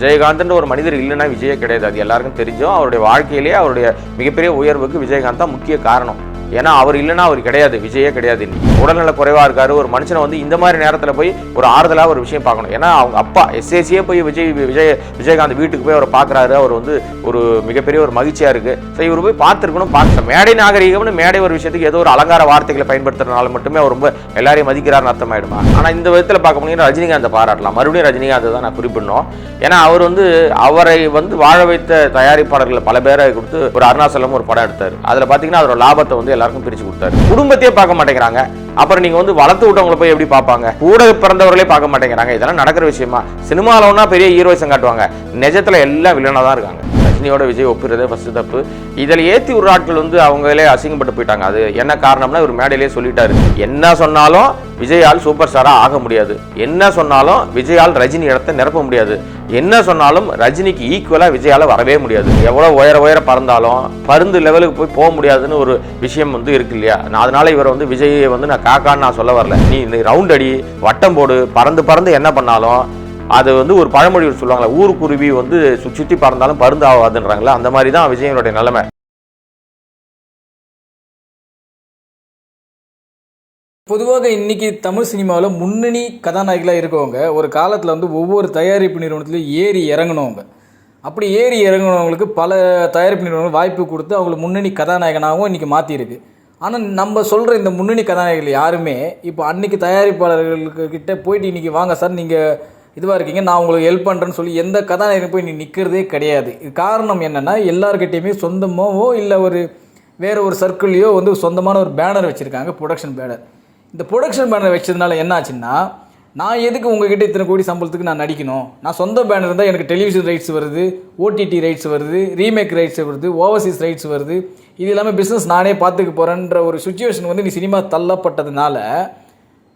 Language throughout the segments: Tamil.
விஜயகாந்த்ன்ற ஒரு மனிதர் இல்லைன்னா விஜயே கிடையாது. அது எல்லாருக்கும் தெரிஞ்சோம் அவருடைய வாழ்க்கையிலேயே அவருடைய மிகப்பெரிய உயர்வுக்கு விஜயகாந்த் தான் முக்கிய காரணம். ஏன்னா அவர் இல்லைன்னா அவர் கிடையாது விஜயே கிடையாது உடல்நல குறைவாக இருக்காரு ஒரு மனுஷனை வந்து இந்த மாதிரி நேரத்தில் போய் ஒரு ஆறுதலாக ஒரு விஷயம் பார்க்கணும். ஏன்னா அவங்க அப்பா எஸ்ஏசியே போய் விஜய் விஜய் விஜயகாந்த் வீட்டுக்கு போய் அவர் பார்க்கறாரு. அவர் வந்து ஒரு மிகப்பெரிய ஒரு மகிழ்ச்சியாக இருக்குது ஸோ இவர் போய் பார்த்துருக்கணும் பார்க்க மேடை நாகரிகம்னு மேடை ஒரு விஷயத்துக்கு ஏதோ ஒரு அலங்கார வார்த்தைகளை பயன்படுத்துறதுனால மட்டுமே அவர் ரொம்ப எல்லாரையும் மதிக்கிறார்னு அர்த்தமாயிடுமா? ஆனால் இந்த விதத்தில் பார்க்க முடியும் ரஜினிகாந்தை பாராட்டலாம். மறுபடியும் ரஜினிகாந்தை தான் நான் குறிப்பிடணும். ஏன்னா அவர் வந்து அவரை வந்து வாழ வைத்த தயாரிப்பாளர்கள் பல பேரை கொடுத்து ஒரு அருணாசலம் ஒரு படம் எடுத்தார். அதில் பார்த்தீங்கன்னா அதோட லாபத்தை வந்து எல்லாருக்கும் பிரிச்சு கொடுத்தாரு. குடும்பத்தையே பார்க்க மாட்டேங்கிறாங்க. அப்புறம் நீங்க வந்து வளர்த்து விட்டவங்களை போய் எப்படி பார்ப்பாங்க? கூட பிறந்தவர்களே பார்க்க மாட்டேங்கிறாங்க. இதெல்லாம் நடக்கிற விஷயமா? சினிமாவில் பெரிய ஹீரோயிசம் காட்டுவாங்க. நிஜத்துல எல்லாம் வில்லனாக தான் இருக்காங்க. ரஜினியோட விஜய் ஒப்பிடுறதே ஃபர்ஸ்ட் தப்பு. இதில் ஏற்றி ஒரு ஆட்கள் வந்து அவங்களே அசிங்கப்பட்டு போயிட்டாங்க. அது என்ன காரணம்னா இவர் மேடையிலே சொல்லிட்டாரு. என்ன சொன்னாலும் விஜயால் சூப்பர் ஸ்டாரா ஆக முடியாது. என்ன சொன்னாலும் விஜயால் ரஜினி இடத்தை நிரப்ப முடியாது. என்ன சொன்னாலும் ரஜினிக்கு ஈக்குவலாக விஜயால வரவே முடியாது. எவ்வளோ உயர உயர பறந்தாலும் பருந்து லெவலுக்கு போய் போக முடியாதுன்னு ஒரு விஷயம் வந்து இருக்கு இல்லையா? நான் அதனால இவரை வந்து விஜயை வந்து நான் காக்கான்னு நான் சொல்ல வரல. நீ இந்த ரவுண்ட் அடி வட்டம் போடு பறந்து பறந்து என்ன பண்ணாலும் அது வந்து ஒரு பழமொழி சொல்லுவாங்களே ஊருக்குருவி வந்து சுற்றி பறந்தாலும் பருந்து ஆகாதுன்றாங்களே அந்த மாதிரி தான் விஜயனுடைய நிலைமை. பொதுவாக இன்னைக்கு தமிழ் சினிமாவில் முன்னணி கதாநாயகிகளாக இருக்கவங்க ஒரு காலத்தில் வந்து ஒவ்வொரு தயாரிப்பு நிறுவனத்துலையும் ஏறி இறங்கினவங்க. அப்படி ஏறி இறங்கினவங்களுக்கு பல தயாரிப்பு நிறுவனங்கள் வாய்ப்பு கொடுத்து அவங்களை முன்னணி கதாநாயகனாகவும் இன்றைக்கி மாற்றிருக்கு ஆனால் நம்ம சொல்கிற இந்த முன்னணி கதாநாயகிகள் யாருமே இப்போ அன்றைக்கி தயாரிப்பாளர்களுக்கு கிட்ட போயிட்டு இன்றைக்கி வாங்க சார் நீங்கள் இதுவாக இருக்கீங்க நான் உங்களுக்கு ஹெல்ப் பண்ணுறேன்னு சொல்லி எந்த கதாநாயகன் போய் நீ நிற்கிறதே கிடையாது. காரணம் என்னென்னா எல்லார்கிட்டையுமே சொந்தமாவோ இல்லை ஒரு வேறு ஒரு சர்க்கிள்லையோ வந்து சொந்தமான ஒரு பேனர் வச்சுருக்காங்க ப்ரொடக்ஷன் பேனர் இந்த ப்ரொடக்ஷன் பேனர் வச்சதுனால என்ன ஆச்சுன்னா நான் எதுக்கு உங்ககிட்ட இத்தனை கோடி சம்பளத்துக்கு நான் நடிக்கணும்? நான் சொந்த பேனர் இருந்தால் எனக்கு டெலிவிஷன் ரைட்ஸ் வருது ஓடிடி ரைட்ஸ் வருது ரீமேக் ரைட்ஸ் வருது ஓவர்சீஸ் ரைட்ஸ் வருது. இது இல்லாமல் பிஸ்னஸ் நானே பார்த்துக்க போகிறேன்ற ஒரு சுச்சுவேஷன் வந்து நீ சினிமா தள்ளப்பட்டதுனால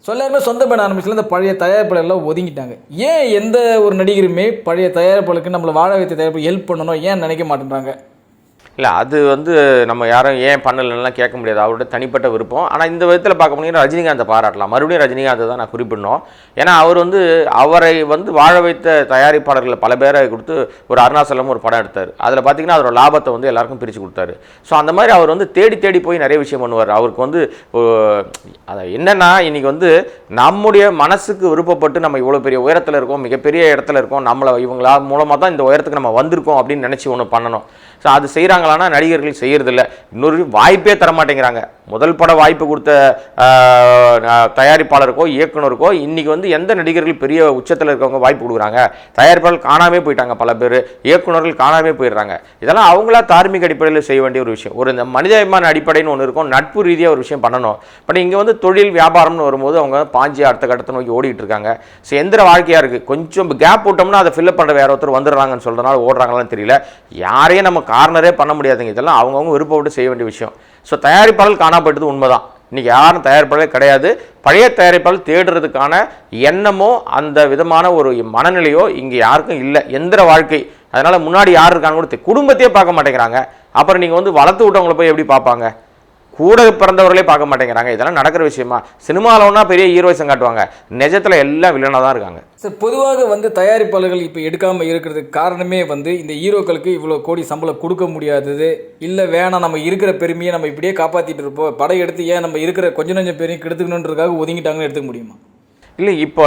சொல்லாருமே சொந்த பேனர் ஆரம்பிச்சுல இந்த பழைய தயாரிப்பாளர்லாம் ஒதுங்கிட்டாங்க. ஏன் எந்த ஒரு நடிகருமே பழைய தயாரிப்பாளருக்கு நம்மளை வாழ வைத்த தயாரிப்பு ஹெல்ப் பண்ணணும் ஏன் நினைக்க மாட்டேன்றாங்க? இல்லை அது வந்து நம்ம யாரும் ஏன் பண்ணலன்னா கேட்க முடியாது. அவருடைய தனிப்பட்ட விருப்பம். ஆனால் இந்த விதத்தில் பார்க்க முடியும் ரஜினிகாந்தை பாராட்டலாம். மறுபடியும் ரஜினிகாந்தை தான் நான் குறிப்பிடணும். ஏன்னா அவர் வந்து அவரை வந்து வாழ வைத்த தயாரிப்பாளர்களை பல பேரை கொடுத்து ஒரு அருணாச்சலம் ஒரு படம் எடுத்தார். அதில் பார்த்தீங்கன்னா அவரோட லாபத்தை வந்து எல்லாருக்கும் பிரித்து கொடுத்தாரு. ஸோ அந்த மாதிரி அவர் வந்து தேடி தேடி போய் நிறைய விஷயம் பண்ணுவார். அவருக்கு வந்து அதை என்னென்னா இன்றைக்கி வந்து நம்முடைய மனசுக்கு விருப்பப்பட்டு நம்ம இவ்வளோ பெரிய உயரத்தில் இருக்கோம் மிகப்பெரிய இடத்துல இருக்கோம். நம்மளை இவங்களா மூலமாக தான் இந்த உயரத்துக்கு நம்ம வந்திருக்கோம் அப்படின்னு நினச்சி ஒன்று பண்ணணும். ஸோ அது செய்கிறாங்களான்னா நடிகர்கள் செய்கிறதில்ல இன்னொரு வாய்ப்பே தர மாட்டேங்கிறாங்க முதல் பட வாய்ப்பு கொடுத்த தயாரிப்பாளருக்கோ இயக்குனருக்கோ இன்றைக்கி வந்து எந்த நடிகர்கள் பெரிய உச்சத்தில் இருக்கவங்க வாய்ப்பு கொடுக்குறாங்க? தயாரிப்பாளர் காணாமே போயிட்டாங்க பல பேர். இயக்குனர்கள் காணாமே போயிடுறாங்க. இதெல்லாம் அவங்களா தார்மீக அடிப்படையில் செய்ய வேண்டிய ஒரு விஷயம். ஒரு இந்த மனிதாபிமான அடிப்படைன்னு ஒன்று இருக்கும். நட்பு ரீதியாக ஒரு விஷயம் பண்ணணும். பட் இங்கே வந்து தொழில் வியாபாரம்னு வரும்போது அவங்க பாஞ்சி அடுத்த கட்டத்தை நோக்கி ஓடிட்டு இருக்காங்க. ஸோ எந்திர வாழ்க்கையாக இருக்குது கொஞ்சம் கேப் விட்டோம்னா அதை ஃபில்அப் பண்ணுற வேற ஒருத்தர் வந்துடுறாங்கன்னு சொல்கிறனால ஓடுறாங்களான்னு தெரியல. யாரையும் நம்ம கார்னரே பண்ண முடியாதுங்க. இதெல்லாம் அவங்கவுங்க விருப்பப்பட்டு செய்ய வேண்டிய விஷயம். ஸோ தயாரிப்பாளர் காணப்பட்டது உண்மைதான். இன்றைக்கி யாரும் தயாரிப்பாளர் கிடையாது. பழைய தயாரிப்பாளர் தேடுறதுக்கான எண்ணமோ அந்த விதமான ஒரு மனநிலையோ இங்கே யாருக்கும் இல்லை. எந்திர வாழ்க்கை. அதனால் முன்னாடி யார் இருக்காங்க கூட குடும்பத்தையே பார்க்க மாட்டேங்கிறாங்க. அப்புறம் நீங்கள் வந்து வளர்த்து விட்டவங்களை போய் எப்படி பார்ப்பாங்க? கூட பிறந்தவர்களே பார்க்க மாட்டேங்கிறாங்க. இதெல்லாம் நடக்கிற விஷயமா? சினிமாவில் ஒன்றா பெரிய ஹீரோயிசம் காட்டுவாங்க நிஜத்தில் எல்லாம் வில்லனாக தான் இருக்காங்க. சார் பொதுவாக வந்து தயாரிப்பாளர்கள் இப்போ எடுக்காமல் இருக்கிறதுக்கு காரணமே வந்து இந்த ஹீரோக்களுக்கு இவ்வளோ கோடி சம்பளம் கொடுக்க முடியாதது. இல்லை வேணாம் நம்ம இருக்கிற பெருமையை நம்ம இப்படியே காப்பாற்றிட்டு இருப்போம். படம் எடுத்து ஏன் நம்ம இருக்கிற கொஞ்சம் கொஞ்சம் பெருமையை கெடுத்துக்கணுன்றதுக்காக ஒதுங்கிட்டாங்கன்னு எடுத்துக்க முடியுமா? இல்லை இப்போ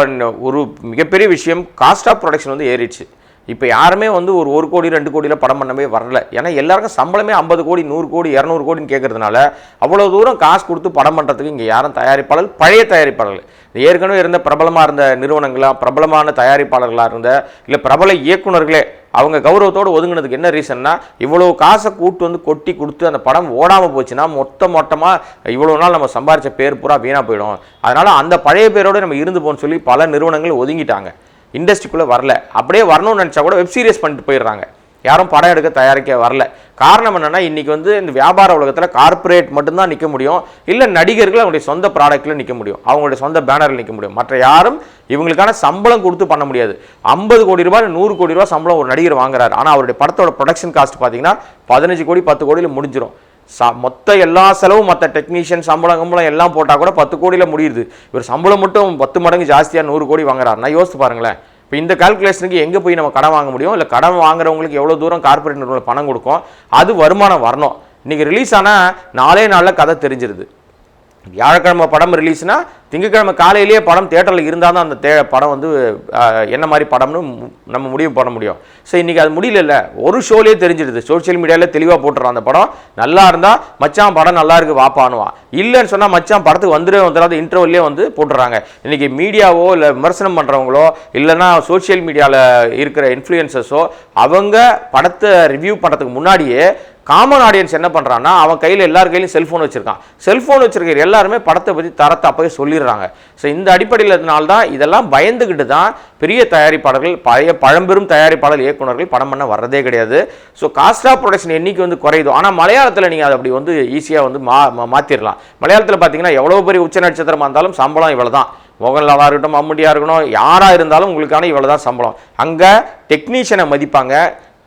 ஒரு மிகப்பெரிய விஷயம் காஸ்ட் ஆஃப் ப்ரொடக்ஷன் வந்து ஏறிடுச்சு. இப்போ யாருமே வந்து ஒரு ஒரு கோடி ரெண்டு கோடியில் படம் பண்ணவே வரல. ஏன்னா எல்லாருக்கும் சம்பளமே ஐம்பது கோடி நூறு கோடி இரநூறு கோடின்னு கேட்கறதுனால அவ்வளோ தூரம் காசு கொடுத்து படம் பண்ணுறதுக்கு இங்கே யாரும் தயாரிப்பாளர் பழைய தயாரிப்பாளர்கள் ஏற்கனவே இருந்த பிரபலமாக இருந்த நிறுவனங்களாக பிரபலமான தயாரிப்பாளர்களாக இருந்த இல்லை பிரபல இயக்குனர்களே அவங்க கௌரவத்தோடு ஒதுங்கினதுக்கு என்ன ரீசன்னா இவ்வளோ காசை கூட்டு வந்து கொட்டி கொடுத்து அந்த படம் ஓடாமல் போச்சுன்னா மொத்த மொத்தமாக இவ்வளோ நாள் நம்ம சம்பாரிச்ச பேர் பூரா வீணாக போயிடும். அதனால் அந்த பழைய பேரோடு நம்ம இருந்து போகணும்னு சொல்லி பல நிறுவனங்கள் ஒதுங்கிட்டாங்க. இண்டஸ்ட்ரிக்குள்ளே வரல. அப்படியே வரணும்னு நினச்சா கூட வெப் சீரிஸ் பண்ணிட்டு போயிடுறாங்க. யாரும் படம் எடுக்க தயாரிக்க வரல. காரணம் என்னென்னா இன்றைக்கி வந்து இந்த வியாபார உலகத்தில் கார்ப்பரேட் மட்டும்தான் நிற்க முடியும். இல்லை நடிகர்கள் அவங்களுடைய சொந்த ப்ராடக்ட்டில் நிற்க முடியும். அவங்களுடைய சொந்த பேனரில் நிற்க முடியும். மற்ற யாரும் இவங்களுக்கான சம்பளம் கொடுத்து பண்ண முடியாது. ஐம்பது கோடி ரூபாய் நூறு கோடி ரூபாய் சம்பளம் ஒரு நடிகர் வாங்குறாரு. ஆனால் அவருடைய படத்தோட ப்ரொடக்ஷன் காஸ்ட் பார்த்தீங்கன்னா பதினஞ்சு கோடி பத்து கோடியில் முடிஞ்சிடும் ச மொத்த எல்லா செலவும் மற்ற டெக்னீஷியன் சம்பளம் கம்பளம் எல்லாம் போட்டால் கூட பத்து கோடியில் முடியுது. இவர் சம்பளம் மட்டும் பத்து மடங்கு ஜாஸ்தியாக நூறு கோடி வாங்குறாருன்னா யோசித்து பாருங்களேன். இப்போ இந்த கால்குலேஷனுக்கு எங்கே போய் நம்ம கடன் வாங்க முடியும்? இல்லை கடன் வாங்குறவங்களுக்கு எவ்வளோ தூரம் கார்ப்பரேட் நிறுவனம் பணம் கொடுக்கும்? அது வருமானம் வரணும். இன்றைக்கி ரிலீஸ் ஆனால் நாலே நாளில் கதை தெரிஞ்சிருது. வியாழக்கிழமை படம் ரிலீஸ்னால் திங்கட்கிழமை காலையிலேயே படம் தேட்டரில் இருந்தால் தான் அந்த தே படம் வந்து என்ன மாதிரி படம்னு மு- நம்ம முடிவு பண்ண முடியும். ஸோ இன்றைக்கி அது முடியல ஒரு ஷோலேயே தெரிஞ்சிடுது சோஷியல் மீடியாவில் தெளிவாக போட்டுறான் அந்த படம். நல்லா இருந்தால் மச்சான் படம் நல்லா இருக்கு வாப்பானுவான் இல்லைன்னு சொன்னால் மச்சான் படத்துக்கு வந்துடவே வந்துடாத இன்டர்வல்லே வந்து போட்டுறாங்க. இன்றைக்கி மீடியாவோ இல்லை விமர்சனம் பண்ணுறவங்களோ இல்லைன்னா சோஷியல் மீடியாவில் இருக்கிற இன்ஃப்ளூயன்சஸோ அவங்க படத்தை ரிவ்யூ பண்ணுறதுக்கு முன்னாடியே காமன் ஆடியன்ஸ் என்ன பண்ணுறான்னா அவன் கையில் எல்லார் கையிலையும் செல்ஃபோன் வச்சுருக்கான். செல்ஃபோன் வச்சுருக்கிற எல்லாருமே படத்தை பற்றி தரத்தை அப்போவே செஞ்சிடுறாங்க ஸோ இந்த அடிப்படையில் தான் இதெல்லாம் பயந்துக்கிட்டு தான் பெரிய தயாரிப்பாளர்கள் பழைய பழம்பெரும் தயாரிப்பாளர் இயக்குனர்கள் படம் பண்ண வர்றதே கிடையாது. ஸோ காஸ்ட் ஆஃப் ப்ரொடக்ஷன் எண்ணிக்கை வந்து குறையுது. ஆனால் மலையாளத்தில் நீங்கள் அதை அப்படி வந்து ஈஸியாக வந்து மா மா- மலையாளத்தில் பார்த்தீங்கன்னா எவ்வளோ பெரிய உச்ச நட்சத்திரமாக இருந்தாலும் சம்பளம் இவ்வளோ தான் மோகன்லாலாக இருக்கட்டும் மம்முடியாக இருக்கணும் யாராக இருந்தாலும் உங்களுக்கான இவ்வளோ தான் சம்பளம். அங்கே டெக்னீஷியனை மதிப்பாங்க.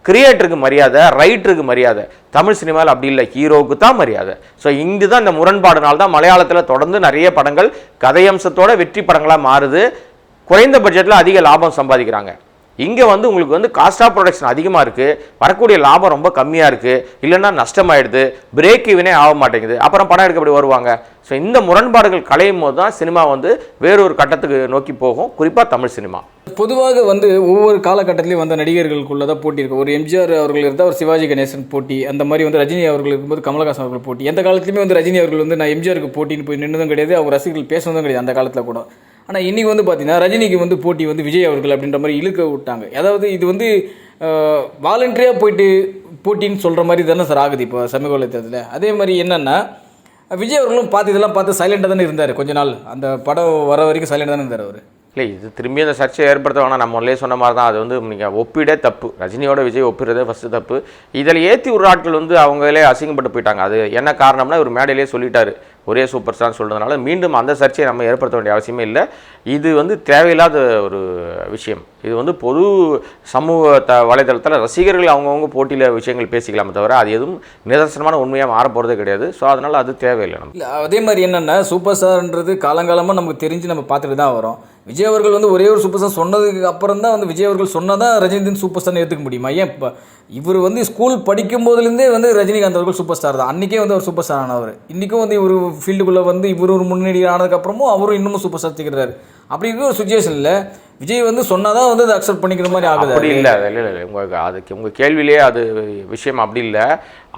கிரியேட்டருக்கு மரியாதை ரைட்டருக்கு மரியாதை. தமிழ் சினிமாவில் அப்படி இல்லை ஹீரோவுக்கு தான் மரியாதை. ஸோ இங்கு தான் இந்த முரண்பாடுனால தான் மலையாளத்தில் தொடர்ந்து நிறைய படங்கள் கதையம்சத்தோட வெற்றி படங்களாக மாறுது. குறைந்த பட்ஜெட்டில் அதிக லாபம் சம்பாதிக்கிறாங்க. இங்கே வந்து உங்களுக்கு வந்து காஸ்ட் ஆஃப் ப்ரொடக்ஷன் அதிகமாக இருக்குது வரக்கூடிய லாபம் ரொம்ப கம்மியாக இருக்குது இல்லைன்னா நஷ்டமாயிடுது. பிரேக் ஈவனே ஆக மாட்டேங்குது. அப்புறம் படம் எடுக்க அப்படி வருவாங்க? ஸோ இந்த முரண்பாடுகள் களையும் போது தான் சினிமா வந்து வேறொரு கட்டத்துக்கு நோக்கி போகும். குறிப்பாக தமிழ் சினிமா பொதுவாக வந்து ஒவ்வொரு காலகட்டத்திலையும் வந்த நடிகர்களுக்குள்ள தான் போட்டி இருக்கு. ஒரு எம்ஜிஆர் அவர்கள் இருந்தால் ஒரு சிவாஜி கணேசன் போட்டி அந்த மாதிரி வந்து ரஜினி அவர்கள் இருக்கும்போது கமலஹாசன் அவர்கள் போட்டி. எந்த காலத்துலையுமே வந்து ரஜினி அவர்கள் வந்து நான் எம்ஜிஆருக்கு போட்டின்னு போய் நின்றதும் கிடையாது. அவங்க ரசிகர்கள் பேசுனதும் கிடையாது அந்த காலத்தில் கூட. ஆனால் இன்றைக்கி வந்து பார்த்தீங்கன்னா ரஜினிக்கு வந்து போட்டி வந்து விஜய் அவர்கள் அப்படின்ற மாதிரி இழுக்க விட்டாங்க. அதாவது இது வந்து வாலண்டரியாக போயிட்டு போட்டின்னு சொல்கிற மாதிரி தானே சார் ஆகுது இப்போ சமூக வலைத்தளத்தில் அதே மாதிரி என்னென்னா விஜய் அவர்களும் பார்த்து இதெல்லாம் பார்த்து சைலண்டாக தானே இருந்தார். கொஞ்ச நாள். அந்த படம் வர வரைக்கும் சைலண்டாக தானே இருந்தார் அவர். இல்லை இது திரும்பி அந்த சர்ச்சையை ஏற்படுத்த வேணாம். நம்ம முதல்ல சொன்ன மாதிரி தான். அது வந்து நீங்கள் ஒப்பிடே தப்பு. ரஜினியோட விஜய் ஒப்பிடுறதே ஃபஸ்ட்டு தப்பு. இதில் ஏற்றி ஒரு ஆட்கள் வந்து அவங்களே அசிங்கப்பட்டு போயிட்டாங்க. அது என்ன காரணம்னா இவர் மேடையிலே சொல்லிட்டாரு. ஒரே சூப்பர் ஸ்டார் சொல்கிறதுனால மீண்டும் அந்த சர்ச்சையை நம்ம ஏற்படுத்த வேண்டிய அவசியமே இல்லை. இது வந்து தேவையில்லாத ஒரு விஷயம். இது வந்து பொது சமூக த வலைதளத்தில் ரசிகர்கள் அவங்கவுங்க போட்டியில் விஷயங்கள் பேசிக்கலாமே தவிர அது எதுவும் நிதர்சனமான உண்மையாக மாற போகிறதே கிடையாது. ஸோ அதனால் அது தேவையில்லை நம்ம இல்லை அதே மாதிரி என்னென்னா சூப்பர் ஸ்டார்ன்றது காலங்காலமாக நமக்கு தெரிஞ்சு நம்ம பார்த்துட்டு தான் வரோம். விஜய் அவர்கள் வந்து ஒரே ஒரு சூப்பர் ஸ்டார் சொன்னதுக்கு அப்புறம் தான் வந்து விஜய் அவர்கள் சொன்னதான் ரஜினிகாந்த் சூப்பர் ஸ்டார்னு ஏற்றுக்க முடியுமா? ஏன் இப்போ இவர் வந்து ஸ்கூல் படிக்கும் போதுலேருந்தே வந்து ரஜினிகாந்த் அவர்கள் சூப்பர் ஸ்டார் தான். அன்றைக்கே வந்து அவர் சூப்பர் ஸ்டார் ஆனவர். இன்றைக்கும் வந்து இவர் ஃபீல்டுக்குள்ளே வந்து இவர் ஒரு முன்னணி ஆனதுக்கப்புறமும் அவரும் இன்னமும் சூப்பர் ஸ்டார் திக்கிறாரு அப்படி இருக்கிற ஒரு சுச்சுவேஷனில் விஜய் வந்து சொன்னாதான் வந்து அதை அக்செப்ட் பண்ணிக்கிற மாதிரி ஆகுது. அப்படி இல்லை இல்லை இல்லை உங்களுக்கு அதுக்கு உங்கள் கேள்வியிலே அது விஷயம் அப்படி இல்லை.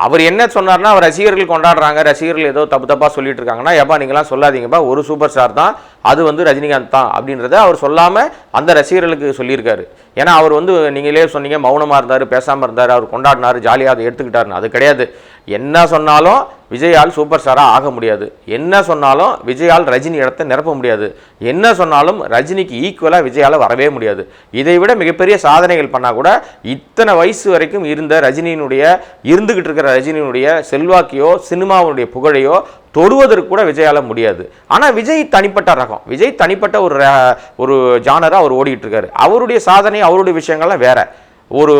அவர் என்ன சொன்னார்னா அவர் ரசிகர்கள் கொண்டாடுறாங்க ரசிகர்கள் ஏதோ தப்பு தப்பாக சொல்லிட்டு இருக்காங்கன்னா ஏப்பா நீங்களாம் சொல்லாதீங்கப்பா ஒரு சூப்பர் ஸ்டார் தான் அது வந்து ரஜினிகாந்த் தான் அப்படின்றத அவர் சொல்லாமல் அந்த ரசிகர்களுக்கு சொல்லியிருக்காரு. ஏன்னா அவர் வந்து நீங்களே சொன்னீங்க மௌனமாக இருந்தார் பேசாமல் இருந்தார் அவர் கொண்டாடினார் ஜாலியாக அதை எடுத்துக்கிட்டாருன்னு. அது கிடையாது. என்ன சொன்னாலும் விஜயால் சூப்பர் ஸ்டாராக ஆக முடியாது. என்ன சொன்னாலும் விஜயால் ரஜினி இடத்த நிரப்ப முடியாது. என்ன சொன்னாலும் ரஜினிக்கு ஈக்குவலாக விஜயால் வரவே முடியாது. இதை விட மிகப்பெரிய சாதனைகள் பண்ணால் கூட இத்தனை வயசு வரைக்கும் இருந்த ரஜினியினுடைய இருந்துக்கிட்டு இருக்கிற ரஜினியினுடைய செல்வாக்கையோ சினிமாவுடைய புகழையோ தொடுவதற்கு கூட விஜயால முடியாது. ஆனால் விஜய் தனிப்பட்ட ரகம். விஜய் தனிப்பட்ட ஒரு ர- ஒரு ஜானராக அவர் ஓடிக்கிட்டு இருக்காரு அவருடைய சாதனை அவருடைய விஷயங்கள்லாம் வேற. ஒரு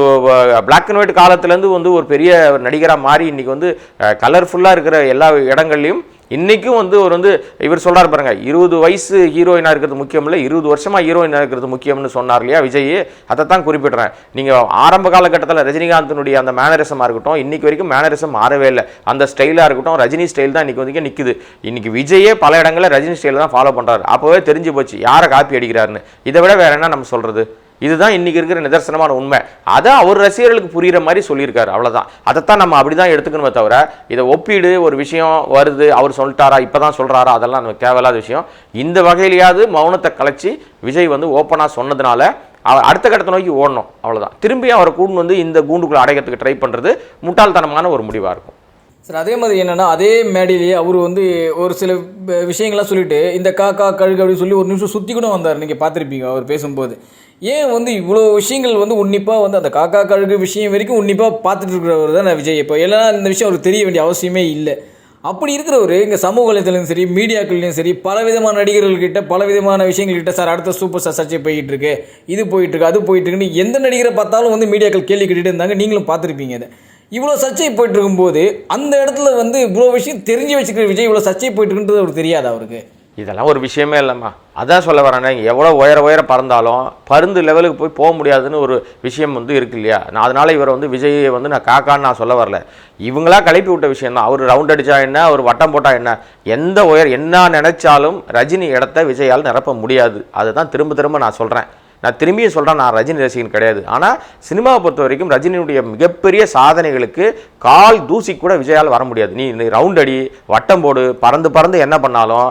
பிளாக் அண்ட் ஒயிட் காலத்துலேருந்து வந்து ஒரு பெரிய நடிகராக மாறி இன்றைக்கி வந்து கலர்ஃபுல்லாக இருக்கிற எல்லா இடங்கள்லையும் இன்றைக்கும் வந்து ஒரு வந்து இவர் சொல்கிறார் பாருங்க இருபது வயசு ஹீரோயினாக இருக்கிறது முக்கியம் இல்லை இருபது வருஷமாக ஹீரோயினாக இருக்கிறது முக்கியம்னு சொன்னார் இல்லையா விஜய் அதை தான் குறிப்பிடுறேன். நீங்கள் ஆரம்ப காலகட்டத்தில் ரஜினிகாந்தினுடைய அந்த மேனரிசமாக இருக்கட்டும் இன்றைக்கி வரைக்கும் மேனரிசம் மாறவே இல்லை. அந்த ஸ்டைலாக இருக்கட்டும் ரஜினி ஸ்டைல் தான் இன்றைக்கி வந்து நிற்குது இன்னைக்கு விஜயே பல இடங்களில் ரஜினி ஸ்டைலில் தான் ஃபாலோ பண்ணுறாரு அப்போவே தெரிஞ்சு போச்சு யாரை காப்பி அடிக்கிறாருன்னு. இதை விட வேற என்ன நம்ம சொல்கிறது இதுதான் இன்னைக்கு இருக்கிற நிதர்சனமான உண்மை. அதை அவர் ரசிகர்களுக்கு புரியுற மாதிரி சொல்லியிருக்காரு. அவ்வளோதான் அதைத்தான் நம்ம அப்படி தான் எடுத்துக்கணுமே தவிர இதை ஒப்பீடு ஒரு விஷயம் வருது அவர் சொல்லிட்டாரா இப்போ தான் சொல்கிறாரா அதெல்லாம் நமக்கு தேவையில்லாத விஷயம். இந்த வகையிலையாவது மௌனத்தை கலைச்சி விஜய் வந்து ஓப்பனாக சொன்னதுனால அவர் அடுத்த கட்டத்தை நோக்கி ஓடணும். அவ்வளோதான் திரும்பியும் அவரை கூண்டு வந்து இந்த கூண்டுக்குள்ளே அடைக்கிறதுக்கு ட்ரை பண்ணுறது முட்டாள்தனமான ஒரு முடிவாக இருக்கும். சார் அதே மாதிரி என்னென்னா அதே மேடையிலேயே அவர் வந்து ஒரு சில விஷயங்கள்லாம் சொல்லிட்டு இந்த காக்கா கழுகு அப்படின்னு சொல்லி ஒரு நிமிஷம் சுற்றி கூட வந்தார். நீங்கள் பார்த்துருப்பீங்க அவர் பேசும்போது. ஏன் வந்து இவ்வளோ விஷயங்கள் வந்து உன்னிப்பாக வந்து அந்த காக்கா கழுகு விஷயம் வரைக்கும் உன்னிப்பாக பார்த்துட்டு இருக்கிறவர் தான் நான் விஜய்? இப்போ எல்லாம் இந்த விஷயம் அவருக்கு தெரிய வேண்டிய அவசியமே இல்லை. அப்படி இருக்கிறவர் இங்கே சமூக வலைத்தளம் சரி மீடியாக்கள்லையும் சரி பல விதமான நடிகர்கள்கிட்ட பல விதமான விஷயங்கள்கிட்ட சார் அடுத்த சூப்பர் ஸ்டார் சர்ச்சை போயிட்டு இருக்கு இது போயிட்டு இருக்கு அது போயிட்டு இருக்குன்னு எந்த நடிகரை பார்த்தாலும் வந்து மீடியாக்கள் கேள்வி கேட்டுட்டு இருந்தாங்க. நீங்களும் பார்த்துருப்பீங்க அதை. இவ்வளோ சர்ச்சை போயிட்டு இருக்கும்போது அந்த இடத்துல வந்து இவ்வளோ விஷயம் தெரிஞ்சு வச்சுக்கிற விஜய் இவ்வளோ சர்ச்சை போயிட்டு இருக்குன்றது அவருக்கு தெரியாது அவருக்கு. இதெல்லாம் ஒரு விஷயமே இல்லைம்மா. அதான் சொல்ல வரேனே எவ்வளோ உயர உயர பறந்தாலும் பருந்து லெவலுக்கு போய் போக முடியாதுன்னு ஒரு விஷயம் வந்து இருக்கு இல்லையா? நான் அதனால் இவரை வந்து விஜயை வந்து நான் காக்கான்னு நான் சொல்ல வரல. இவங்களா கிளப்பி விட்ட விஷயம் தான். அவர் ரவுண்ட் அடித்தா என்ன? அவர் வட்டம் போட்டால் என்ன? எந்த உயர் என்ன நினைச்சாலும் ரஜினி இடத்த விஜயால் நிரப்ப முடியாது. அதுதான் திரும்ப திரும்ப நான் சொல்கிறேன் நான் திரும்பியும் சொல்கிறேன் நான் ரஜினி ரசிகன் கிடையாது. ஆனால் சினிமாவை பொறுத்த வரைக்கும் ரஜினியுடைய மிகப்பெரிய சாதனைகளுக்கு கால் தூசி கூட விஜயால் வர முடியாது. நீ ரவுண்ட் அடி வட்டம் போடு பறந்து பறந்து என்ன பண்ணாலும்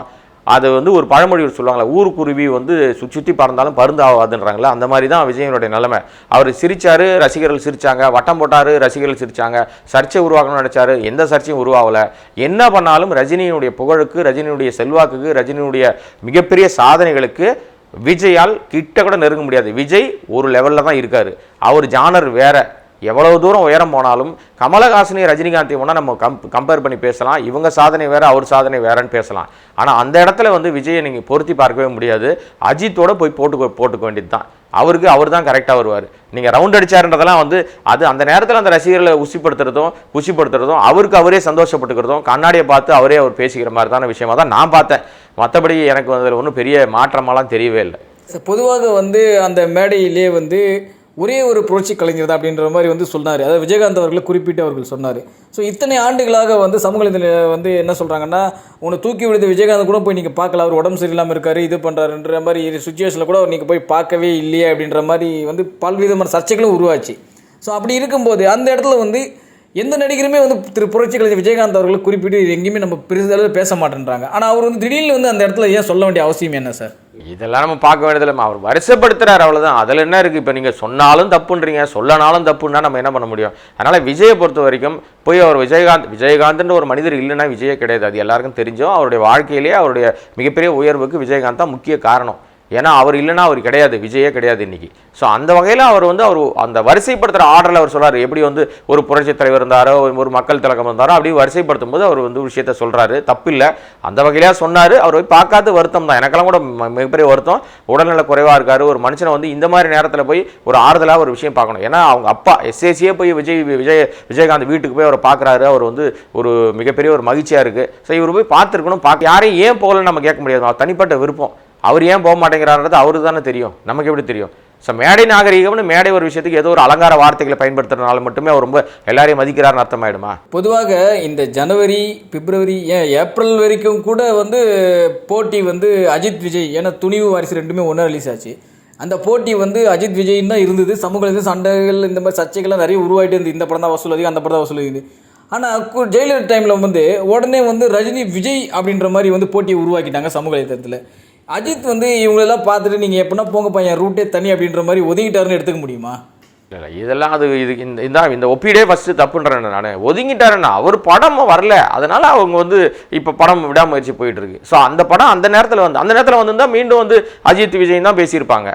அது வந்து ஒரு பழமொழி சொல்லுவாங்களே ஊருக்குருவி வந்து சுற்றி சுற்றி பறந்தாலும் பருந்து ஆகாதுன்றாங்களே அந்த மாதிரி தான் விஜயனுடைய நிலைமை. அவர் சிரித்தார் ரசிகர்கள் சிரிச்சாங்க வட்டம் போட்டார் ரசிகர்கள் சிரிச்சாங்க சர்ச்சை உருவாக்கணும்னு நினைச்சாரு எந்த சர்ச்சையும் உருவாகல. என்ன பண்ணாலும் ரஜினியினுடைய புகழுக்கு ரஜினியுடைய செல்வாக்குக்கு ரஜினியுடைய மிகப்பெரிய சாதனைகளுக்கு விஜயால் கிட்ட கூட நெருங்க முடியாது. விஜய் ஒரு லெவலில் தான் இருக்கார். அவர் ஜானர் வேறு. எவ்வளவு தூரம் உயரம் போனாலும் கமலஹாசனையும் ரஜினிகாந்தையும் ஒன்றா நம்ம கம் கம்பேர் பண்ணி பேசலாம். இவங்க சாதனை வேறு அவர் சாதனை வேறன்னு பேசலாம். ஆனால் அந்த இடத்துல வந்து விஜயை நீங்கள் பொருத்தி பார்க்கவே முடியாது. அஜித்தோட போய் போட்டு போட்டுக்க வேண்டியது தான் அவருக்கு அவர் தான் கரெக்டாக வருவார். நீங்கள் ரவுண்ட் அடிச்சாருன்றதெல்லாம் வந்து அது அந்த நேரத்தில் அந்த ரசிகர்களை உசிப்படுத்துறதும் குசிப்படுத்துறதும் அவருக்கு அவரே சந்தோஷப்பட்டுக்கிறதும் கண்ணாடியை பார்த்து அவரே அவர் பேசிக்கிற மாதிரி தான விஷயமா தான் நான் பார்த்தேன். மற்றபடி எனக்கு அதில் ஒன்றும் பெரிய மாற்றமாலாம் தெரியவே இல்லை. பொதுவாக வந்து அந்த மேடையிலே வந்து ஒரே ஒரு புரட்சி கலைஞர் தான் அப்படின்ற மாதிரி வந்து சொன்னார் அதாவது விஜயகாந்த் அவர்களை குறிப்பிட்டு அவர்கள் சொன்னார். ஸோ இத்தனை ஆண்டுகளாக வந்து சமூக வந்து என்ன சொல்கிறாங்கன்னா உன்னை தூக்கி விடுத்த விஜயகாந்த் கூட போய் நீங்கள் பார்க்கல. அவர் உடம்பு சரியில்லாமல் இருக்கார் இது பண்ணுறாருன்ற மாதிரி சுச்சுவேஷனில் கூட அவர் நீங்கள் போய் பார்க்கவே இல்லையே அப்படின்ற மாதிரி வந்து பல்விதமான சர்ச்சைகளும் உருவாச்சு. ஸோ அப்படி இருக்கும்போது அந்த இடத்துல வந்து எந்த நடிகருமே வந்து திரு புரட்சி கலைஞர் விஜயகாந்த் அவர்களை குறிப்பிட்டு எங்கேயுமே நம்ம பெருசளவு பேச மாட்டேன்றாங்க. ஆனால் அவர் வந்து திடீர்னு வந்து அந்த இடத்துல ஏன் சொல்ல வேண்டிய அவசியம் என்ன சார்? இதெல்லாம் நம்ம பார்க்க வேண்டியதில்லை. அவர் வருஷப்படுத்துறாரு அவ்வளோதான் அதில் என்ன இருக்குது இப்போ நீங்கள் சொன்னாலும் தப்புன்றீங்க. சொல்லனாலும் தப்புன்னா நம்ம என்ன பண்ண முடியும்? அதனால் விஜயை பொறுத்த வரைக்கும் போய் அவர் விஜயகாந்த் விஜயகாந்த்ன்ற ஒரு மனிதர் இல்லைன்னா விஜயே கிடையாது. அது எல்லாருக்கும் தெரிஞ்சோம் அவருடைய வாழ்க்கையிலேயே அவருடைய மிகப்பெரிய உயர்வுக்கு விஜயகாந்த் தான் முக்கிய காரணம். ஏன்னா அவர் இல்லைன்னா அவர் கிடையாது விஜயே கிடையாது இன்றைக்கி ஸோ அந்த வகையில் அவர் வந்து அவர் அந்த வரிசைப்படுத்துகிற ஆர்டரில் அவர் சொல்கிறார் எப்படி வந்து ஒரு புரட்சித் தலைவர் இருந்தாரோ ஒரு மக்கள் திலகம் இருந்தாரோ அப்படி வரிசைப்படுத்தும் போது அவர் வந்து ஒரு விஷயத்த சொல்கிறாரு தப்பில்லை. அந்த வகையிலாக சொன்னார். அவர் போய் பார்க்காத வருத்தம் தான். எனக்கெல்லாம் கூட மிகப்பெரிய வருத்தம். உடல்நல குறைவாக இருக்கார். ஒரு மனுஷனை வந்து இந்த மாதிரி நேரத்தில் போய் ஒரு ஆறுதலாக ஒரு விஷயம் பார்க்கணும். ஏன்னா அவங்க அப்பா எஸ்ஏசியே போய் விஜய் விஜய் விஜயகாந்த் வீட்டுக்கு போய் அவரை பார்க்குறாரு. அவர் வந்து ஒரு மிகப்பெரிய ஒரு மகிழ்ச்சியாக இருக்குது ஸோ இவர் போய் பார்த்துருக்கணும். பார்க்க யாரையும் ஏன் போகலன்னு நம்ம கேட்க முடியாது. அவர் தனிப்பட்ட விருப்பம். அவர் ஏன் போக மாட்டேங்கிறாருன்றது அவரு தானே தெரியும். நமக்கு எப்படி தெரியும்? ஸோ மேடை நாகரீகம்னு மேடை ஒரு விஷயத்துக்கு ஏதோ ஒரு அலங்கார வார்த்தைகளை பயன்படுத்துறதுனால மட்டுமே அவர் ரொம்ப எல்லாரையும் மதிக்கிறாருன்னு அர்த்தமாயிடுமா? பொதுவாக இந்த ஜனவரி பிப்ரவரி ஏன் ஏப்ரல் வரைக்கும் கூட வந்து போட்டி வந்து அஜித் விஜய் ஏன்னா துணிவு வாரிசு ரெண்டுமே ஒன்றா ரிலீஸ் ஆச்சு. அந்த போட்டி வந்து அஜித் விஜய்னு தான் இருந்தது. சமூகத்தில் சண்டைகள் இந்த மாதிரி சர்ச்சைகள்லாம் நிறைய உருவாகிட்டு இருந்து இந்த படம் தான் வசூல் அதிகம் அந்த படம் தான் வசூல் அதிகம் ஆனால் ஜெயலலிதா டைமில் வந்து உடனே வந்து ரஜினி விஜய் அப்படின்ற மாதிரி வந்து போட்டியை உருவாக்கிட்டாங்க சமூக வலைத்தளத்தில். அஜித் வந்து இவங்களெல்லாம் பார்த்துட்டு நீங்கள் எப்படின்னா போங்க பையன் ரூட்டே தனி அப்படின்ற மாதிரி ஒதுங்கிட்டாருன்னு எடுத்துக்க முடியுமா? இல்லை இதெல்லாம் அது இது இந்த இந்த இந்த ஒப்பீடே ஃபஸ்ட்டு தப்புன்றேன் நான். ஒதுங்கிட்டாருன்னா அவர் படம் வரல. அதனால் அவங்க வந்து இப்போ படம் விடாமுயற்சி போயிட்டுருக்கு ஸோ அந்த படம் அந்த நேரத்தில் வந்து அந்த நேரத்தில் வந்து மீண்டும் வந்து அஜித் விஜய் தான் பேசியிருப்பாங்க.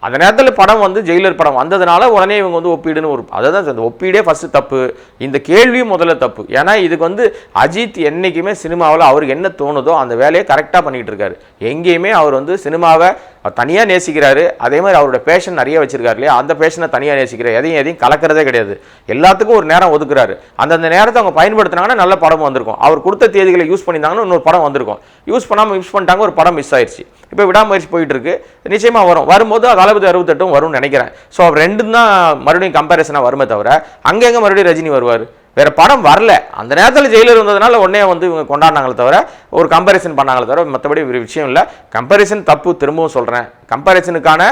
அந்த நேரத்தில் படம் வந்து ஜெயிலர் படம் வந்ததுனால உடனே இவங்க வந்து ஒப்பீடுன்னு ஒரு அதான் அந்த ஒப்பீடே ஃபஸ்ட்டு தப்பு. இந்த கேள்வியும் முதல்ல தப்பு. ஏன்னா இதுக்கு வந்து அஜித் என்றைக்குமே சினிமாவில் அவருக்கு என்ன தோணுதோ அந்த வேலையை கரெக்டாக பண்ணிகிட்டு இருக்காரு. எங்கேயுமே அவர் வந்து சினிமாவை தனியாக நேசிக்கிறாரு. அதே மாதிரி அவரோட பேஷன் நிறைய வச்சிருக்காரு இல்லையா? அந்த பேஷனை தனியாக நேசிக்கிறார் எதையும் எதையும் கலக்கிறதே கிடையாது. எல்லாத்துக்கும் ஒரு நேரம் ஒதுக்குறாரு. அந்தந்த நேரத்தை அவங்க பயன்படுத்தினாங்கன்னா நல்ல படம் வந்திருக்கும். அவர் கொடுத்த தேதிகளை யூஸ் பண்ணியிருந்தாங்கன்னா இன்னொரு படம் வந்திருக்கும். யூஸ் பண்ணாமல் யூஸ் பண்ணிட்டாங்க ஒரு படம் மிஸ் ஆயிடுச்சு இப்போ விடாமுயற்சி போயிட்டு இருக்கு நிச்சயமாக வரும். வரும்போது தளபதி அறுபத்தெட்டும் வரும்னு நினைக்கிறேன். ஸோ ரெண்டும் தான் மறுபடியும் கம்பேரிசனாக வருமே தவிர அங்கங்கே மறுபடியும் ரஜினி வருவார். வேற படம் வரல. அந்த நேரத்தில் ஜெயிலர் வந்ததுனால உடனே வந்து இவங்க கொண்டாடினாங்களே தவிர ஒரு கம்பேரிசன் பண்ணாங்களே தவிர மற்றபடி ஒரு விஷயம் இல்லை. கம்பேரிசன் தப்பு திரும்பவும் சொல்கிறேன் கம்பேரிசனுக்கான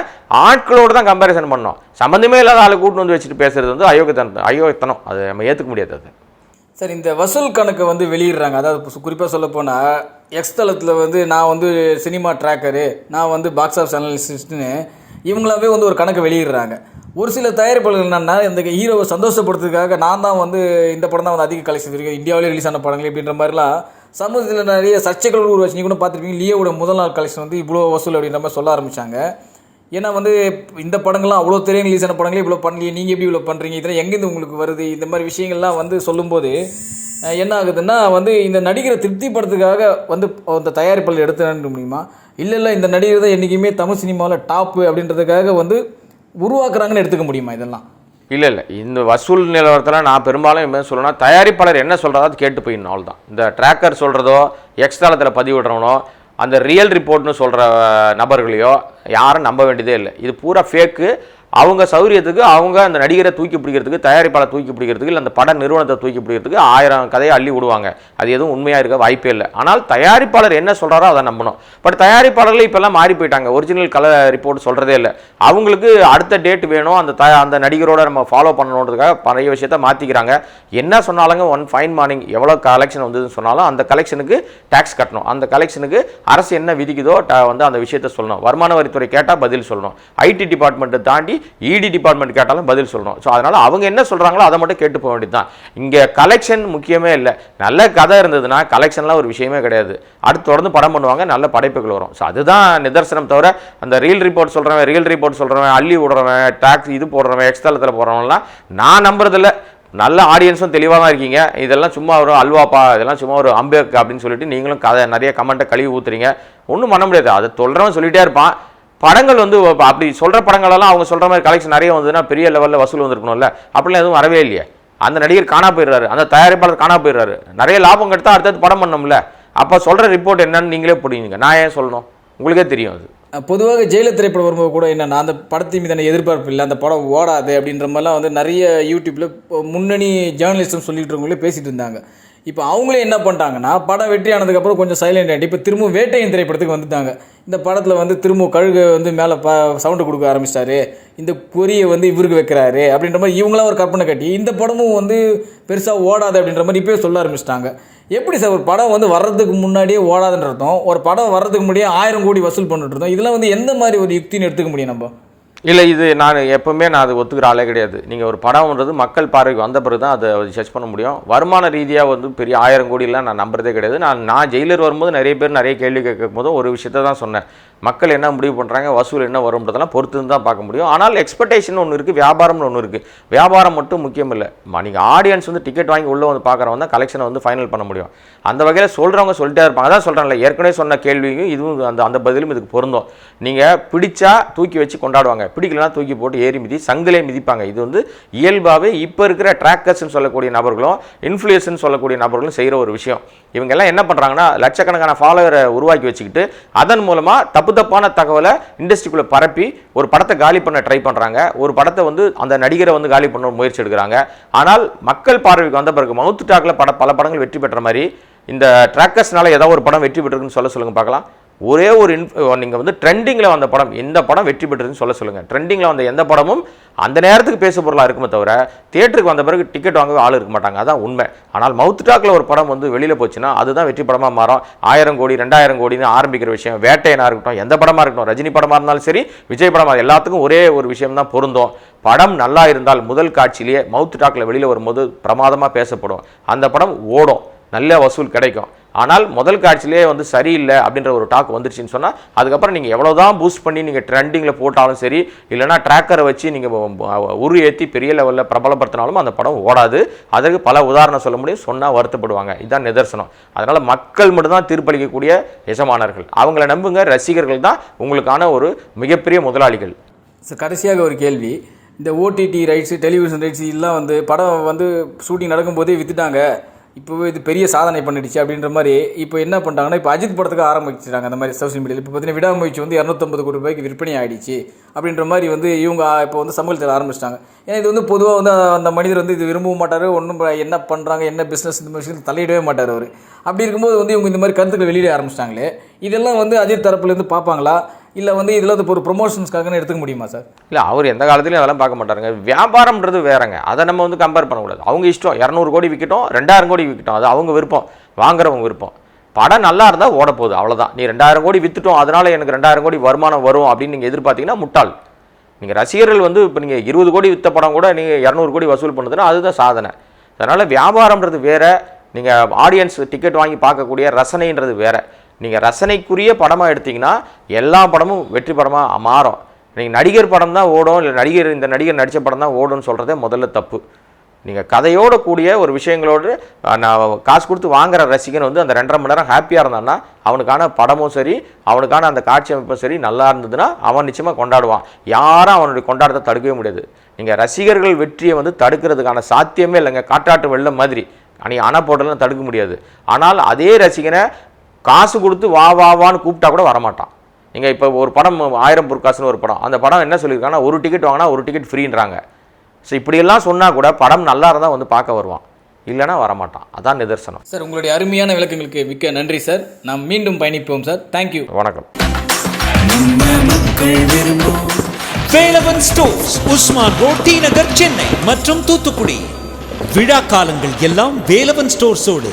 ஆட்களோடு தான் கம்பேரிசன் பண்ணோம். சம்மந்தமே இல்லாத ஆளை கூட்டு வந்து வச்சுட்டு பேசுறது வந்து அயோக்கியத்தனம் அயோக்கியத்தனம். அது நம்ம ஏற்றுக்க முடியாது அது. சார் இந்த வசூல் கணக்கை வந்து வெளியிடுறாங்க. அதாவது குறிப்பாக சொல்ல போனால் எக்ஸ் தளத்தில் வந்து நான் வந்து சினிமா ட்ராக்கரு நான் வந்து பாக்ஸ் ஆஃப் அனாலிசிஸ்ட்னு இவங்களாவே வந்து ஒரு கணக்கு வெளியிடுறாங்க. ஒரு சில தயாரிப்பாளர்கள் என்னென்னா இந்த ஹீரோவை சந்தோஷப்படுறதுக்காக நான் தான் வந்து இந்த படம் தான் வந்து அதிக கலெக்ஷன் இருக்கு இந்தியாவிலே ரிலீஸ் ஆன படங்கள் அப்படின்ற மாதிரிலாம் சமூகத்தில் நிறைய சர்ச்சைகள் உருவாச்சு கூட பார்த்துருப்பீங்க. லியோவோட முதல் நாள் கலெக்ஷன் வந்து இவ்வளோ வசூல் அப்படின்ற மாதிரி சொல்ல ஆரம்பிச்சாங்க. ஏன்னா வந்து இந்த படங்கள்லாம் அவ்வளோ தெரியும் ரிலீஸ் ஆன படங்களே இவ்வளோ பண்ணலையே நீங்கள் எப்படி இவ்வளோ பண்ணுறீங்க இதெல்லாம் எங்கேருந்து உங்களுக்கு வருது? இந்த மாதிரி விஷயங்கள்லாம் வந்து சொல்லும்போது என்ன ஆகுதுன்னா வந்து இந்த நடிகரை திருப்திப்படுறதுக்காக வந்து அந்த தயாரிப்பாளர் எடுத்து முடியுமா? இல்லை இல்லை இந்த நடிகர் தான் என்றைக்குமே தமிழ் சினிமாவில் டாப்பு அப்படின்றதுக்காக வந்து உருவாக்குறாங்கன்னு எடுத்துக்க முடியுமா இதெல்லாம்? இல்லை இல்லை. இந்த வசூல் நிலவரத்தில் நான் பெரும்பாலும் என்ன சொல்லணும்னா தயாரிப்பாளர் என்ன சொல்கிறதோ அது கேட்டு போயிடணும் அவ்வளோதான் இந்த ட்ராக்கர் சொல்கிறதோ எக்ஸ்தாளத்தில் பதிவிடுறவனோ அந்த ரியல் ரிப்போர்ட்னு சொல்கிற நபர்களையோ யாரும் நம்ப வேண்டியதே இல்லை. இது பூரா ஃபேக்கு அவங்க சௌரியத்துக்கு அவங்க அந்த நடிகரை தூக்கி பிடிக்கிறதுக்கு தயாரிப்பாளர் தூக்கி பிடிக்கிறதுக்கு இல்லை அந்த பட நிறுவனத்தை தூக்கி பிடிக்கிறதுக்கு ஆயிரம் கதையை அள்ளி விடுவாங்க. அது எதுவும் உண்மையாக இருக்க வாய்ப்பே இல்லை. ஆனால் தயாரிப்பாளர் என்ன சொல்கிறாரோ அதை நம்பணும். பட் தயாரிப்பாளர்கள் இப்போல்லாம் மாறி போயிட்டாங்க. ஒரிஜினல் கலர் ரிப்போர்ட் சொல்கிறதே இல்லை. அவங்களுக்கு அடுத்த டேட் வேணும். அந்த த அந்த நடிகரோட நம்ம ஃபாலோ பண்ணணுன்றதுக்காக பழைய விஷயத்த மாற்றிக்கிறாங்க என்ன சொன்னாலுங்க ஒன் ஃபைன் மார்னிங் எவ்வளோ கலெக்ஷன் வந்ததுன்னு சொன்னாலும் அந்த கலெக்ஷனுக்கு டேக்ஸ் கட்டணும். அந்த கலெக்ஷனுக்கு அரசு என்ன விதிக்குதோ ட- வந்து அந்த விஷயத்த சொல்லணும். வருமான வரித்துறை கேட்டால் பதில் சொல்லணும். ஐடி டிபார்ட்மெண்ட்டை தாண்டி இடி டிபார்ட்மெண்ட் கேட்டாலும் பதில் சொல்லணும். ஸோ அதனால் அவங்க என்ன சொல்கிறாங்களோ அதை மட்டும் கேட்டு போக வேண்டியது தான் இங்கே கலெக்ஷன் முக்கியமே இல்லை. நல்ல கதை இருந்ததுன்னா கலெக்ஷன்லாம் ஒரு விஷயமே கிடையாது. அடுத்து தொடர்ந்து படம் பண்ணுவாங்க நல்ல படைப்புகள் வரும். ஸோ அதுதான் நிதர்சனம் தவிர அந்த ரீல் ரிப்போர்ட் சொல்கிறவன் ரியல் ரிப்போர்ட் சொல்கிறவன் அள்ளி விடுறவன் டாக்ஸ் இது போடுறவன் எக்ஸ்தலத்தில் போடுறவன்லாம் நான் நம்புறதில்ல. நல்ல ஆடியன்ஸும் தெளிவாக தான் இருக்கீங்க. இதெல்லாம் சும்மா ஒரு அல்வாப்பா இதெல்லாம் சும்மா ஒரு அம்பேக் அப்படின்னு சொல்லிட்டு நீங்களும் கதை நிறைய கமெண்ட்டை கழுவி ஊத்துறீங்க. ஒன்றும் பண்ண முடியாது. அதை சொல்கிறவன் சொல்லிகிட்டே இருப்பான். படங்கள் வந்து அப்படி சொல்கிற படங்களெல்லாம் அவங்க சொல்கிற மாதிரி கலெக்ஷன் நிறைய வந்ததுன்னா பெரிய லெவலில் வசூல் வந்திருக்கணும்ல. அப்படிலாம் எதுவும் வரவே இல்லையே. அந்த நடிகர் காணா போயிடுறாரு. அந்த தயாரிப்பாளர் காணா போயிடுறாரு. நிறைய லாபம் கெடுத்தால் அடுத்தது படம் பண்ணோம்ல அப்போ சொல்கிற ரிப்போர்ட் என்னன்னு நீங்களே புரியுங்க நான் ஏன் சொல்லணும்? உங்களுக்கே தெரியும் அது. பொதுவாக ஜெயில திரைப்படம் வரும்போது கூட என்னன்னா அந்த படத்தின் மீதான எதிர்பார்ப்பு இல்லை அந்த படம் ஓடாது அப்படின்ற மாதிரிலாம் வந்து நிறைய யூடியூப்பில் இப்போ முன்னணி ஜேர்னலிஸ்டம் சொல்லிட்டு இருக்கவங்களே பேசிகிட்டு இருந்தாங்க. இப்போ அவங்களே என்ன பண்ணிட்டாங்கன்னா படம் வெற்றி ஆனதுக்கப்புறம் கொஞ்சம் சைலண்ட் ஆகிட்டு இப்போ திரும்ப வேட்டையின் திரைப்படத்துக்கு வந்துட்டாங்க. இந்த படத்தில் வந்து திரும்ப கழுகு வந்து மேலே ப சவுண்டு கொடுக்க ஆரம்பிச்சிட்டாரு. இந்த பொரியை வந்து இவருக்கு வைக்கிறாரு அப்படின்ற மாதிரி இவங்களாம் ஒரு கற்பனை கட்டி இந்த படமும் வந்து பெருசாக ஓடாது அப்படின்ற மாதிரி இப்போயே சொல்ல ஆரம்பிச்சிட்டாங்க. எப்படி சார் ஒரு படம் வந்து வர்றதுக்கு முன்னாடியே ஓடாதுன்றதும் ஒரு படம் வர்றதுக்கு முன்னாடியே ஆயிரம் கோடி வசூல் பண்ணிட்டு இருந்தோம். இதெல்லாம் வந்து எந்த மாதிரி ஒரு யுக்தின்னு எடுத்துக்க முடியும் நம்ம? இல்லை இது நான் எப்போவுமே நான் அது ஒத்துக்கிற ஆளே கிடையாது. நீங்கள் ஒரு படம்ன்றது மக்கள் பார்வைக்கு வந்த பிறகு தான் அதை ஜட்ஜ் பண்ண முடியும். வருமான ரீதியாக வந்து பெரிய ஆயிரம் கோடியெலாம் நான் நம்புறதே கிடையாது. நான் நான் ஜெயிலர் வரும்போது நிறைய பேர் நிறைய கேள்வி கேட்கும்போது ஒரு விஷயத்தை தான் சொன்னேன். மக்கள் என்ன முடிவு பண்ணுறாங்க வசூல் என்ன வரும்ன்றதெல்லாம் பொறுத்து தான் பார்க்க முடியும். ஆனால் எக்ஸ்பெக்டேஷன் ஒன்று இருக்குது வியாபாரம்னு ஒன்று இருக்குது வியாபாரம் மட்டும் முக்கியம் இல்லை. நீங்கள் ஆடியன்ஸ் வந்து டிக்கெட் வாங்கி உள்ளே வந்து பார்க்குறவங்க தான் கலெக்ஷனை வந்து ஃபைனல் பண்ண முடியும். அந்த வகையில் சொல்கிறவங்க சொல்லிட்டே இருப்பாங்க. அதான் சொல்கிறாங்கல்ல ஏற்கனவே சொன்ன கேள்வியும் இதுவும் அந்த அந்த பதிலும் இதுக்கு பொருந்தும். நீங்கள் பிடிச்சா தூக்கி வச்சு கொண்டாடுவாங்க. பிடிக்கலனா தூக்கி போட்டு ஏறி மிதி சங்கிலே மிதிப்பாங்க. இது வந்து இயல்பாகவே இப்போ இருக்கிற ட்ராக்கர்ஸ்னு சொல்லக்கூடிய நபர்களும் இன்ஃப்ளூயன்ஸ்னு சொல்லக்கூடிய நபர்களும் செய்கிற ஒரு விஷயம். இவங்கெல்லாம் என்ன பண்ணுறாங்கன்னா லட்சக்கணக்கான ஃபாலோவரை உருவாக்கி வச்சுக்கிட்டு அதன் மூலமாக தப்பு தப்பான தகவலை இண்டஸ்ட்ரிக்குள்ளே பரப்பி ஒரு படத்தை காலி பண்ண ட்ரை பண்ணுறாங்க ஒரு படத்தை வந்து அந்த நடிகரை வந்து காலி பண்ண முயற்சி எடுக்கிறாங்க. ஆனால் மக்கள் பார்வைக்கு வந்த பிறகு மவுத் டாக்ல பட பல படங்கள் வெற்றி பெற்ற மாதிரி இந்த ட்ராக்கர்ஸ்னால ஏதாவது ஒரு படம் வெற்றி பெற்றிருக்குன்னு சொல்ல சொல்லுங்க பார்க்கலாம். ஒரே ஒரு இன்ஃப் நீங்கள் வந்து ட்ரெண்டிங்கில் வந்த படம் எந்த படம் வெற்றி பெற்றதுன்னு சொல்ல சொல்லுங்கள் ட்ரெண்டிங்கில் வந்த எந்த படமும் அந்த நேரத்துக்கு பேசு பொருளாக இருக்குமே தவிர தியேட்டருக்கு வந்த பிறகு டிக்கெட் வாங்கவே ஆள் இருக்க மாட்டாங்க. அதான் உண்மை. ஆனால் மவுத் டாக்கில் ஒரு படம் வந்து வெளியில் போச்சுன்னா அதுதான் வெற்றி படமாக மாறும். ஆயிரம் கோடி ரெண்டாயிரம் கோடின்னு ஆரம்பிக்கிற விஷயம் வேட்டையனாக இருக்கட்டும் எந்த படமாக இருக்கட்டும் ரஜினி படமாக இருந்தாலும் சரி விஜய் படமாக எல்லாத்துக்கும் ஒரே ஒரு விஷயம் தான் பொருந்தும். படம் நல்லா இருந்தால் முதல் காட்சியிலேயே மவுத் டாக்கில் வெளியில் வரும்போது பிரமாதமாக பேசப்படும். அந்த படம் ஓடும். நல்ல வசூல் கிடைக்கும். ஆனால் முதல் காட்சியிலே வந்து சரியில்லை அப்படின்ற ஒரு டாக் வந்துருச்சுன்னு சொன்னால் அதுக்கப்புறம் நீங்கள் எவ்வளோ தான் பூஸ்ட் பண்ணி நீங்கள் ட்ரெண்டிங்கில் போட்டாலும் சரி இல்லைனா ட்ராக்கரை வச்சு நீங்கள் உரு ஏற்றி பெரிய லெவலில் பிரபலப்படுத்தினாலும் அந்த படம் ஓடாது. அதற்கு பல உதாரணம் சொல்ல முடியும் சொன்னால் வருத்தப்படுவாங்க. இதுதான் நிதர்சனம். அதனால் மக்கள் மட்டும்தான் தீர்ப்பளிக்கக்கூடிய எஜமானர்கள். அவங்கள நம்புங்க ரசிகர்கள் தான் உங்களுக்கான ஒரு மிகப்பெரிய முதலாளிகள். ஸோ கடைசியாக ஒரு கேள்வி. இந்த ஓடிடி ரைட்ஸு டெலிவிஷன் ரைட்ஸ் இதெல்லாம் வந்து படம் வந்து ஷூட்டிங் நடக்கும்போதே வித்துட்டாங்க. இப்போவே இது பெரிய சாதனை பண்ணிடுச்சு அப்படின்ற மாதிரி இப்போ என்ன பண்ணுறாங்கன்னா இப்போ அஜித் படத்துக்கு ஆரம்பிச்சிட்டாங்க அந்த மாதிரி சோஷியல் மீடியாவில் இப்போ பார்த்தீங்கன்னா விடாமுயற்சி வந்து இரநூத்தம்பது கோடி ரூபாய்க்கு விற்பனை ஆயிடுச்சு அப்படின்ற மாதிரி வந்து இவங்க இப்போ வந்து சமூகத்தில் ஆரம்பிச்சிட்டாங்க. ஏன்னா இது வந்து பொதுவாக வந்து அந்த மனிதர் வந்து இது விரும்பவும் மாட்டார் ஒன்றும் என்ன பண்ணுறாங்க என்ன பிஸ்னஸ் இந்த மாதிரி தலையிடவே மாட்டார் அவர். அப்படி இருக்கும்போது வந்து இவங்க இந்த மாதிரி கருத்துக்களை வெளியிட ஆரம்பிச்சிட்டாங்களே. இதெல்லாம் வந்து அஜித் தரப்புலேருந்து பார்ப்பாங்களா? இல்லை வந்து இதில் வந்து ஒரு ப்ரொமோஷன்ஸ்க்காகன்னு எடுத்துக்க முடியுமா சார் இல்லை அவர் எந்த காலத்துலையும் அதெல்லாம் பார்க்க மாட்டாருங்க. வியாபாரம்ன்றது வேறங்க. அதை நம்ம வந்து கம்பேர் பண்ணக்கூடாது அவங்க இஷ்டம். இரநூறு கோடி விற்கட்டும் ரெண்டாயிரம் கோடி விற்கட்டும் அது அவங்க விருப்பம். வாங்குறவங்க விருப்பம். படம் நல்லா இருந்தால் ஓட போகுது அவ்வளோதான் நீ ரெண்டாயிரம் கோடி விற்றுட்டோம் அதனால எனக்கு ரெண்டாயிரம் கோடி வருமானம் வரும் அப்படின்னு நீங்கள் எதிர்பார்த்தீங்கன்னா முட்டாள். நீங்கள் ரசிகர்கள் வந்து இப்போ நீங்கள் இருபது கோடி விற்ற படம் கூட நீங்கள் இரநூறு கோடி வசூல் பண்ணுதுன்னா அதுதான் சாதனை. அதனால் வியாபாரம்ன்றது வேறு. நீங்கள் ஆடியன்ஸ் டிக்கெட் வாங்கி பார்க்கக்கூடிய ரசனைன்றது வேறு. நீங்கள் ரசனைக்குரிய படமாக எடுத்தீங்கன்னா எல்லா படமும் வெற்றி படமாக மாறும். நீங்கள் நடிகர் படம் தான் ஓடும் இல்லை நடிகர் இந்த நடிகர் நடித்த படம் தான் ஓடும்னு சொல்கிறதே முதல்ல தப்பு. நீங்கள் கதையோட கூடிய ஒரு விஷயங்களோடு நான் காசு கொடுத்து வாங்குற ரசிகன் வந்து அந்த ரெண்டரை மணி நேரம் ஹாப்பியாக இருந்தான்னா அவனுக்கான படமும் சரி அவனுக்கான அந்த காட்சி அமைப்பும் சரி நல்லா இருந்ததுன்னா அவன் நிச்சயமாக கொண்டாடுவான். யாரும் அவனுடைய கொண்டாடத்தை தடுக்கவே முடியாது. நீங்கள் ரசிகர்கள் வெற்றியை வந்து தடுக்கிறதுக்கான சாத்தியமே இல்லைங்க. காட்டாட்டு வெள்ளம் மாதிரி. அன்னைக்கு அணை போட்டெல்லாம் தடுக்க முடியாது. ஆனால் அதே ரசிகனை காசு கொடுத்து வா வா வான்னு கூப்பிட்டா கூட வரமாட்டான். நீங்கள் இப்போ ஒரு படம் ஆயிரம் பொற்காசுன்னு ஒரு படம் அந்த படம் என்ன சொல்லியிருக்காங்கன்னா ஒரு டிக்கெட் வாங்கினா ஒரு டிக்கெட் ஃப்ரீன்றாங்க ஸோ இப்படியெல்லாம் சொன்னால் கூட படம் நல்லா இருந்தால் வந்து பார்க்க வருவான். இல்லைன்னா வரமாட்டான். அதான் நிதர்சனம். சார் உங்களுடைய அருமையான விளக்கங்களுக்கு மிக்க நன்றி சார். நாம் மீண்டும் பயணிப்போம் சார். தேங்க்யூ வணக்கம். Velavan stores Usman road T Nagar Chennai மற்றும் தூத்துக்குடி. விழா காலங்கள் எல்லாம் வேலவன் ஸ்டோர்ஸோடு